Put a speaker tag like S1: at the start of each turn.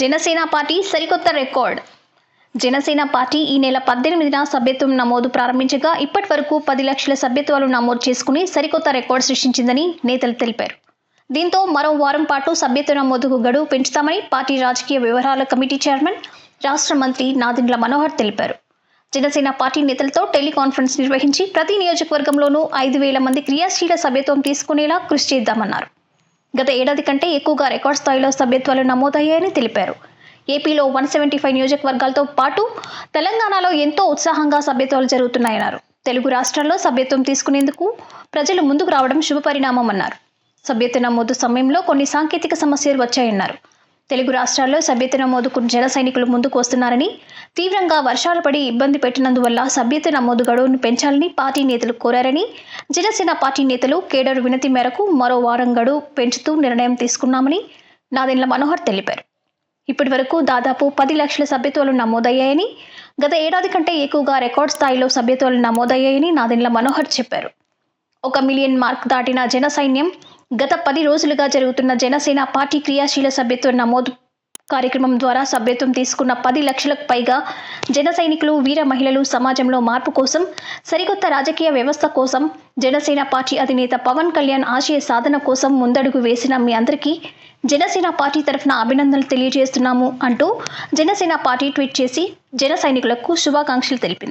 S1: Janasena party సరికొత్త record. Janasena party ఈ నెల పద్దెనిమిదిన సభ్యత్వం నమోదు ప్రారంభించగా ఇప్పటి వరకు పది లక్షల సభ్యత్వాలు నమోదు చేసుకుని సరికొత్త రికార్డు సృష్టించిందని నేతలు తెలిపారు. దీంతో మరో వారం పాటు సభ్యత్వ నమోదుకు గడువు పెంచుతామని పార్టీ రాజకీయ వ్యవహారాల కమిటీ చైర్మన్ రాష్ట్ర మంత్రి నాదిండ్ల మనోహర్ తెలిపారు. జనసేన పార్టీ నేతలతో టెలికాన్ఫరెన్స్ నిర్వహించి ప్రతి నియోజకవర్గంలోనూ ఐదు వేల మంది క్రియాశీల సభ్యత్వం తీసుకునేలా కృషి చేద్దామన్నారు. గత ఏడాది కంటే ఎక్కువగా రికార్డ్ స్థాయిలో సభ్యత్వాలు నమోదయ్యాయని తెలిపారు. ఏపీలో వన్ సెవెంటీ ఫైవ్ నియోజకవర్గాలతో పాటు తెలంగాణలో ఎంతో ఉత్సాహంగా సభ్యత్వాలు జరుగుతున్నాయన్నారు. తెలుగు రాష్ట్రాల్లో సభ్యత్వం తీసుకునేందుకు ప్రజలు ముందుకు రావడం శుభపరిణామం అన్నారు. సభ్యత్వ నమోదు సమయంలో కొన్ని సాంకేతిక సమస్యలు వచ్చాయన్నారు. తెలుగు రాష్ట్రాల్లో సభ్యత్వ నమోదుకు జన సైనికులు ముందుకు వస్తున్నారని తీవ్రంగా వర్షాలు పడి ఇబ్బంది పెట్టినందువల్ల సభ్యత్వ నమోదు గడువును పెంచాలని పార్టీ నేతలు కోరారని జనసేన పార్టీ నేతలు కేడర్ వినతి మేరకు మరో వారం గడువు పెంచుతూ నిర్ణయం తీసుకున్నామని నాదెండ్ల మనోహర్ తెలిపారు. ఇప్పటి వరకు దాదాపు పది లక్షల సభ్యత్వాలు నమోదయ్యాయని గత ఏడాది కంటే ఎక్కువగా రికార్డ్ స్థాయిలో సభ్యత్వాలు నమోదయ్యాయని నాదెండ్ల మనోహర్ చెప్పారు. ఒక మిలియన్ మార్క్ దాటిన జన సైన్యం గత పది రోజులుగా జరుగుతున్న జనసేన పార్టీ క్రియాశీల సభ్యత్వ నమోదు కార్యక్రమం ద్వారా సభ్యత్వం తీసుకున్న పది లక్షలకు పైగా జన సైనికులు వీర మహిళలు సమాజంలో మార్పు కోసం సరికొత్త రాజకీయ వ్యవస్థ కోసం జనసేన పార్టీ అధినేత పవన్ కళ్యాణ్ ఆశయ సాధన కోసం ముందడుగు వేసిన మీ అందరికీ జనసేన పార్టీ తరఫున అభినందనలు తెలియజేస్తున్నాము అంటూ జనసేన పార్టీ ట్వీట్ చేసి జన సైనికులకు శుభాకాంక్షలు తెలిపింది.